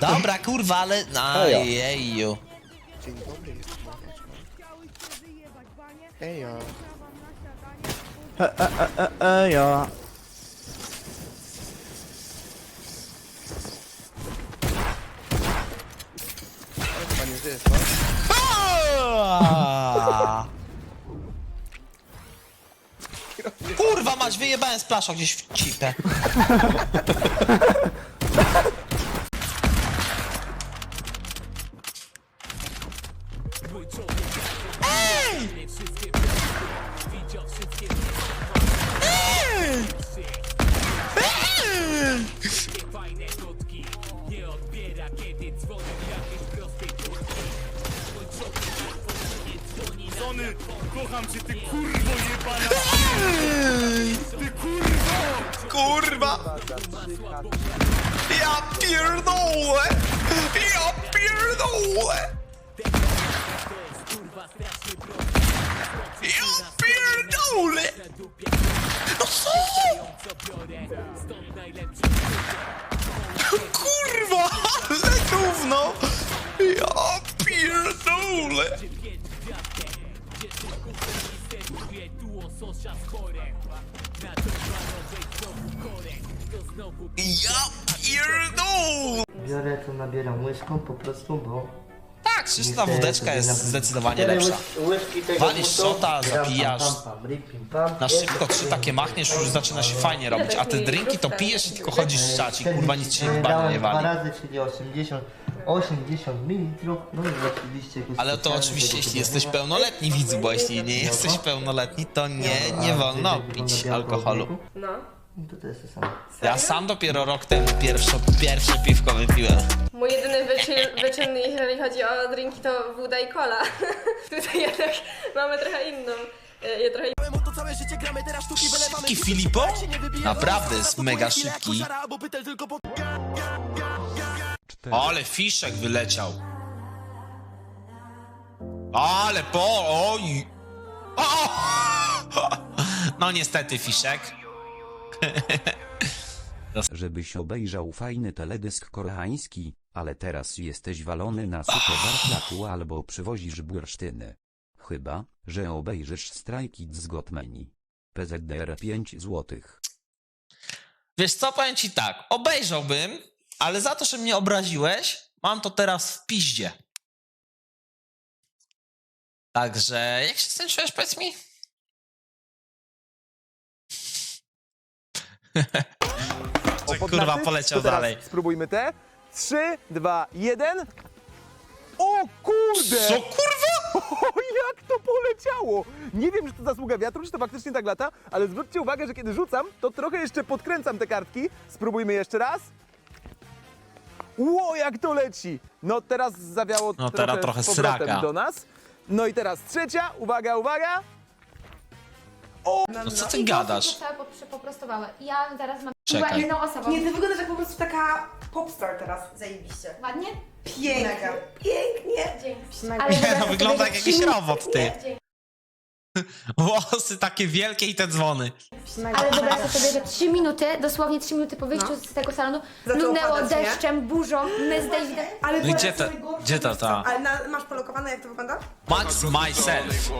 Dobra, kurwa, ale... Ajeju. Dzień dobry, jest. Ejo. Ejo. Chyba nie żyjesz, no? Kurwa mać, wyjebałem z plasza gdzieś w cipę. Sony, kocham cię, ty kurwo jebana! Ty kurwo! Kurwa! Ja pierdolę! Ja pierdolę! Ja pierdolę! No co? Kurwa, ale gówno! Ja pierdolę! Ja pierdolę! Biorę to, nabieram łyżką po prostu, bo... Tak, czysta niestety wódeczka jest na- zdecydowanie cztery lepsza. łyż- łyżki tego Walisz butu, szota, gram, zapijasz. pam, pam, pam, rip, pim, pam. Na szybko trzy takie machniesz, już zaczyna się fajnie robić, a te drinki to pijesz i tylko chodzisz z czaci, kurwa nic ci E, chyba dałem nie dwa wali. razy, czyli 80, 80 ml, no i oczywiście... Ale to oczywiście tego jeśli jesteś pełnoletni widzu, bo jeśli nie jesteś pełnoletni, to nie, nie wolno pić alkoholu. No. No to to jest to samo. Ja sam dopiero rok temu pierwsze, pierwsze piwko wypiłem. Mój jedyny wyczyn, wyczyn, jeżeli chodzi o drinki, to woda i cola. Tutaj jednak mamy trochę inną. e, Je trochę Szybki Filipo? Naprawdę jest mega szybki. Ale fiszek wyleciał. Ale po... Oj! O! No niestety fiszek. żebyś obejrzał fajny teledysk koreański, ale teraz jesteś walony na suche warsztatu albo przywozisz bursztyny. Chyba, że obejrzysz Strike Kids Gotmeni. PZDR 5 złotych. Wiesz co, powiem ci tak, obejrzałbym, ale za to, że mnie obraziłeś, mam to teraz w piździe. Także, jak się z tym czujesz, powiedz mi? Że kurwa poleciał To teraz dalej. Spróbujmy te. 3, 2, 1. O kurde! Co kurwa? O, jak to poleciało! Nie wiem, czy to zasługa wiatru, czy to faktycznie tak lata, ale zwróćcie uwagę, że kiedy rzucam, to trochę jeszcze podkręcam te kartki. Spróbujmy jeszcze raz. Ło, jak to leci! No teraz zawiało No, trochę, teraz trochę z powrotem sraka. do nas. No i teraz trzecia, uwaga, uwaga! No co ty I gadasz? Ja zaraz mam Czekaj. chyba inną osobą. Nie, ty wyglądasz jak po prostu taka popstar teraz. Zajebiście. Ładnie? Pięknie. Pięknie. Dzięki. Nie, Ale wyobraź no wygląda jak jakiś robot, ty. Dzięki. Włosy takie wielkie i te dzwony. Ale wyobraź sobie, że 3 minuty, dosłownie 3 minuty po wyjściu z tego salonu, Zaczęło lunęło padać, nie? deszczem, burzą, my z Davidem. Ale No i gdzie ta- gdzie ta- ta? Ale na, masz polokowane, jak to wygląda? Max myself.